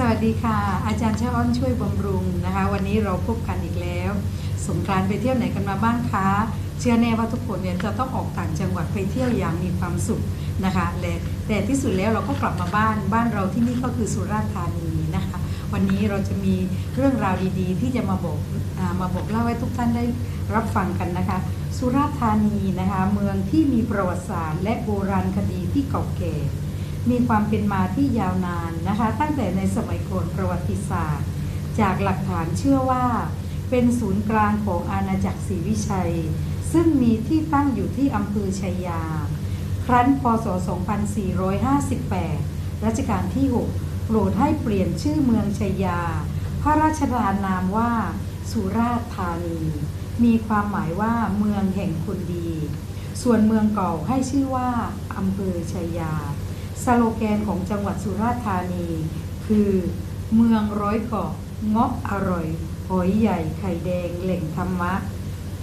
สวัสดีค่ะ อาจารย์ชาอ้อนช่วยบำรุงนะคะ วันนี้เราพบกันอีกแล้ว สงกรานต์ไปเที่ยวไหนกันมาบ้างคะเชื่อแน่ว่าทุกคนเนี่ยจะต้องออกต่างจังหวัดไปเที่ยวอย่างมีความสุขนะคะและแต่ที่สุดแล้วเราก็กลับมาบ้านบ้านเราที่นี่ก็คือสุราษฎร์ธานีนะคะ วันนี้เราจะมีเรื่องราวดีๆ ที่จะมาบอกอมาบอกเล่าให้ทุกท่านได้รับฟังกันนะคะ สุราษฎร์ธานีนะคะ เมืองที่มีประวัติศาสตร์และโบราณคดีที่เก่าแก่ มีความเป็นมาที่ยาวนานนะคะ ตั้งแต่ในสมัยก่อนประวัติศาสตร์ จากหลักฐานเชื่อว่า เป็นศูนย์กลางของอาณาจักรศรีวิชัย ซึ่งมีที่ตั้งอยู่ที่อำเภอชัยยา ครั้นพศ 2458 รัชกาลที่ 6 โปรดให้เปลี่ยนชื่อเมืองชัยยา พระราชทานนามว่า สุราษฎร์ธานี มีความหมายว่าเมืองแห่งคนดี ส่วนเมืองเก่าให้ชื่อว่าอำเภอชัยยา สโลแกนของจังหวัดสุราษฎร์ธานี คือเมืองร้อยเกาะเงาะอร่อยหอยใหญ่ไข่แดงแหล่งธรรมะ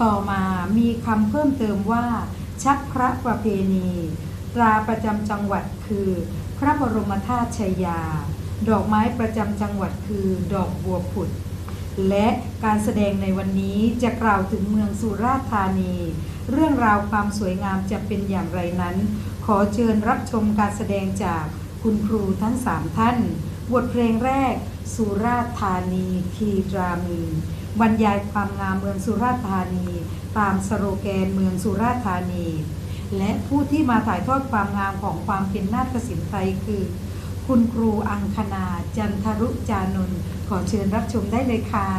ต่อมามีคำเพิ่มเติมว่า ชักพระประเพณี ตราประจำจังหวัดคือ พระบรมธาตุชัยยา ดอกไม้ประจำจังหวัดคือดอกบัวผุด และการแสดงในวันนี้จะกล่าวถึงเมืองสุราษฎร์ธานี เรื่องราวความสวยงามจะเป็นอย่างไรนั้น ขอเชิญรับชมการแสดงจากคุณครูทั้งสามท่าน บทเพลงแรก สุราธานีคีตรามีบรรยายความงามเมืองสุราธานี ตามสโลแกนเมืองสุราธานี และผู้ที่มาถ่ายทอดความงามของความเป็นนาฏศิลป์ไทยคือ คุณครูอังคณาจันทรุจานนท์ขอเชิญรับชมได้เลยค่ะ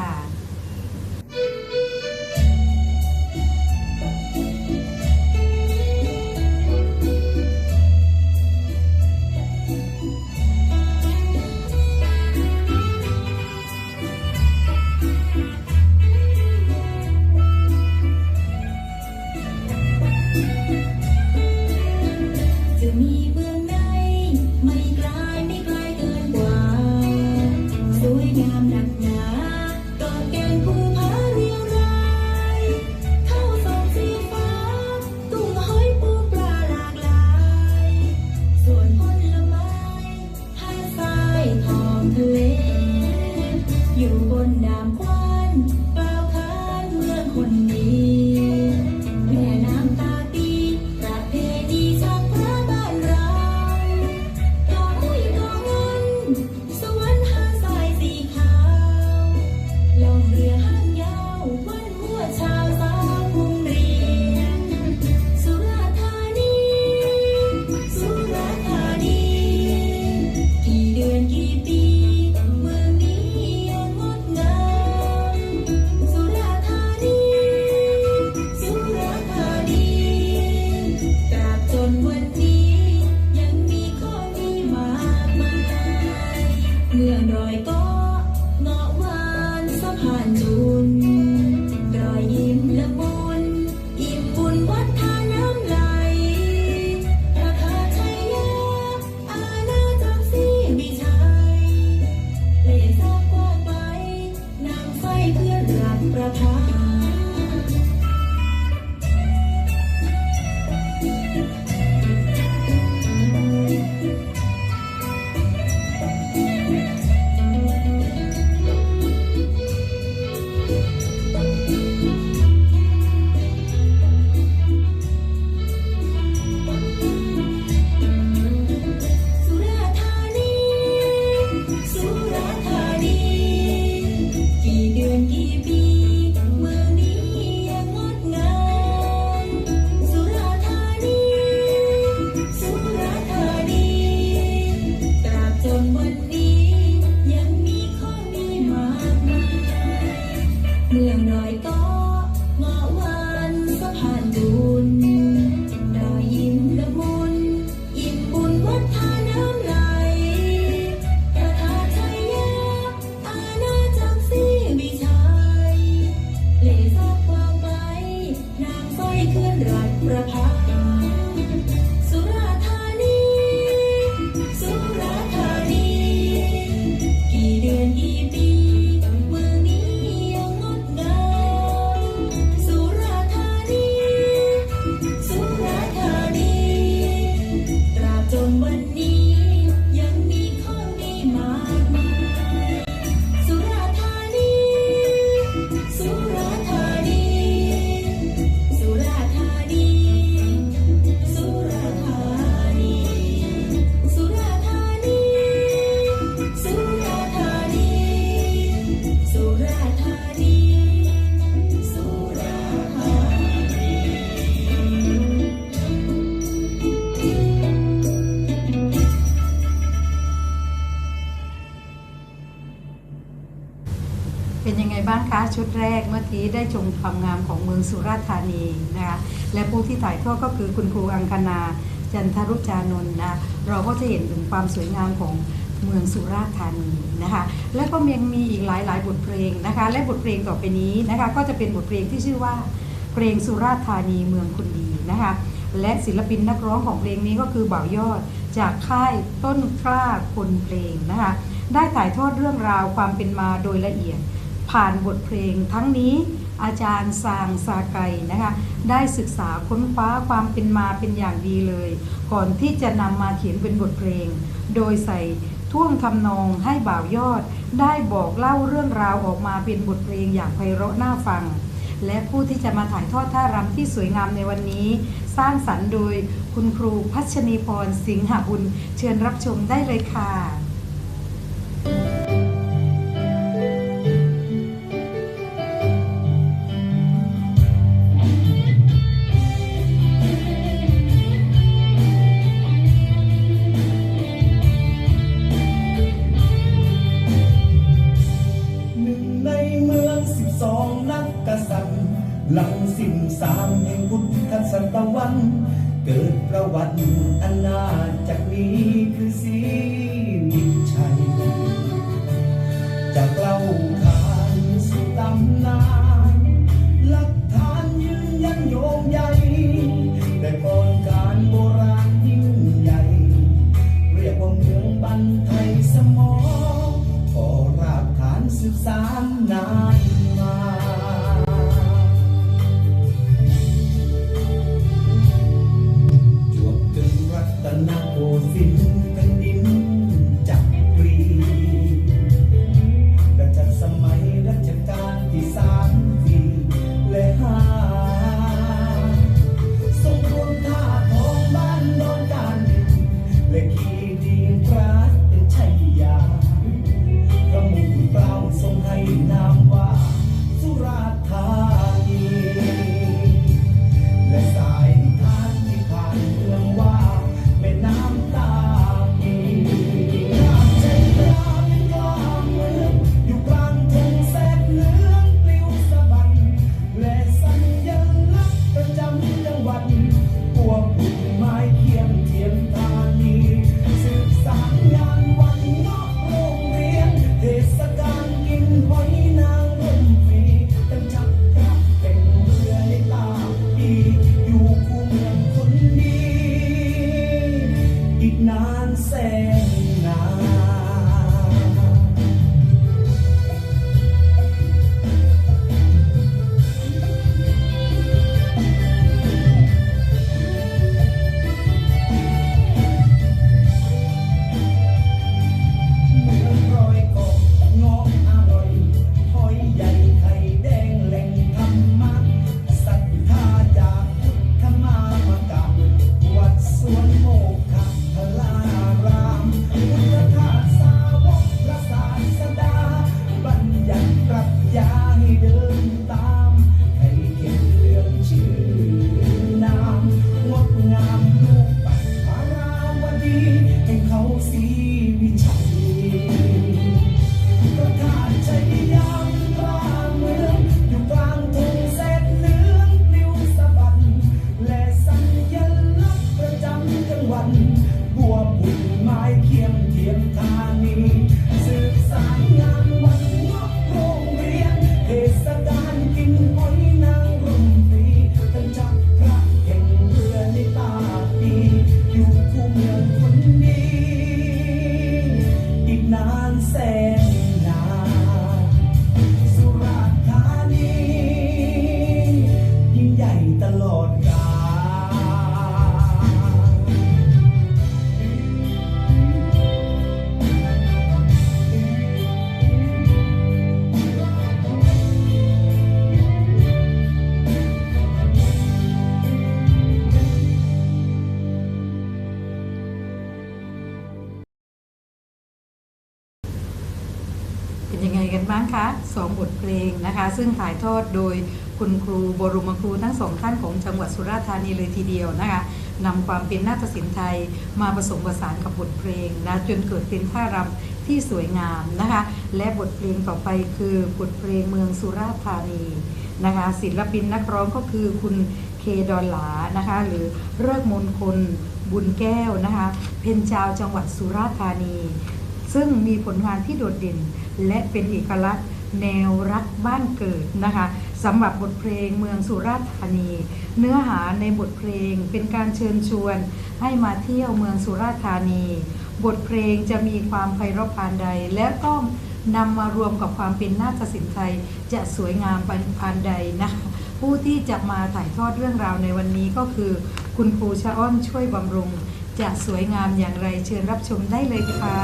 บ้างคะชุดแรกเมื่อกี้ได้ชมความงามของเมืองสุราษฎร์ธานีนะคะและผู้ที่ถ่ายทอดก็คือคุณครูอังคณาจันทรุจานนท์นะเราก็จะเห็นถึงความสวยงามของเมืองสุราษฎร์ธานีนะคะ และก็ยังมีอีกหลายๆบทเพลงนะคะ และบทเพลงต่อไปนี้นะคะก็จะเป็นบทเพลงที่ชื่อว่า เพลงสุราษฎร์ธานีเมืองคนดีนะคะ และศิลปินนักร้องของเพลงนี้ก็คือบ่าวยอด จากค่ายต้นกล้าคนเพลงนะคะ ได้ถ่ายทอดเรื่องราวความเป็นมาโดยละเอียด ผ่านบทเพลง ทั้งนี้อาจารย์ซางซาไกนะคะได้ศึกษาค้นคว้าความเป็นมาเป็นอย่างดีเลย ก่อนที่จะนำมาเขียนเป็นบทเพลง โดยใส่ท่วงทำนองให้บ่าวยอด ได้บอกเล่าเรื่องราวออกมาเป็นบทเพลงอย่างไพเราะน่าฟัง และผู้ที่จะมาถ่ายทอดท่ารำที่สวยงามในวันนี้ สร้างสรรค์โดยคุณครูพัชนีพรสิงหบุญ เชิญรับชมได้เลยค่ะ สิ้ามแห่งพุทธศตวรรษเกิดประวัติอันนาจากนี้คือสี นะคะ ซึ่งถ่ายทอดโดยคุณครูบรมครูทั้งสองท่านของจังหวัดสุราษฎร์ธานีเลยทีเดียวนะคะนำความเป็นนาฏศิลป์ไทยมาผสมผสานกับบทเพลงนะจนเกิดเป็นท่ารำที่สวยงามนะคะ และบทเพลงต่อไปคือบทเพลงเมืองสุราษฎร์ธานีนะคะ ศิลปินนักร้องก็คือคุณเคดอนหลานะคะ หรือเลิกมนคลบุญแก้วนะคะเป็นชาวจังหวัดสุราษฎร์ธานี ซึ่งมีผลงานที่โดดเด่นและเป็นเอกลักษณ์ แนวรักบ้านเกิดนะคะสำหรับบทเพลงเมืองสุราษฎร์ธานี เนื้อหาในบทเพลงเป็นการเชิญชวนให้มาเที่ยวเมืองสุราษฎร์ธานี บทเพลงจะมีความไพเราะปานใด และก็นำมารวมกับความเป็นนาฏศิลป์ไทยจะสวยงามปานใดนะคะผู้ที่จะมาถ่ายทอดเรื่องราวในวันนี้ก็คือ คุณครูชะอ้อนช่วยบำรุง จะสวยงามอย่างไรเชิญรับชมได้เลยค่ะ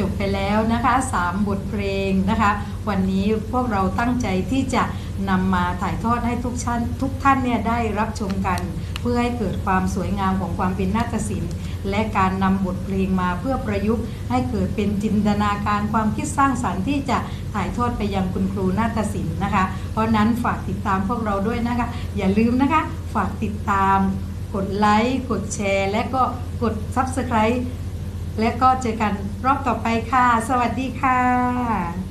จบไปแล้วนะคะ3บทเพลงนะคะ วันนี้พวกเราตั้งใจที่จะนำมาถ่ายทอดให้ทุกท่านทุกท่านเนี่ยได้รับชมกัน เพื่อให้เกิดความสวยงามของความเป็นนาฏศิลป์และการนำบทเพลงมาเพื่อประยุกต์ ให้เกิดเป็นจินตนาการความคิดสร้างสรรค์ที่จะถ่ายทอดไปยังคุณครูนาฏศิลป์นะคะ เพราะฉะนั้นฝากติดตามพวกเราด้วยนะคะ อย่าลืมนะคะ ฝากติดตาม กดไลค์กดแชร์ และก็กด Subscribe และก็เจอกันรอบต่อไปค่ะ สวัสดีค่ะ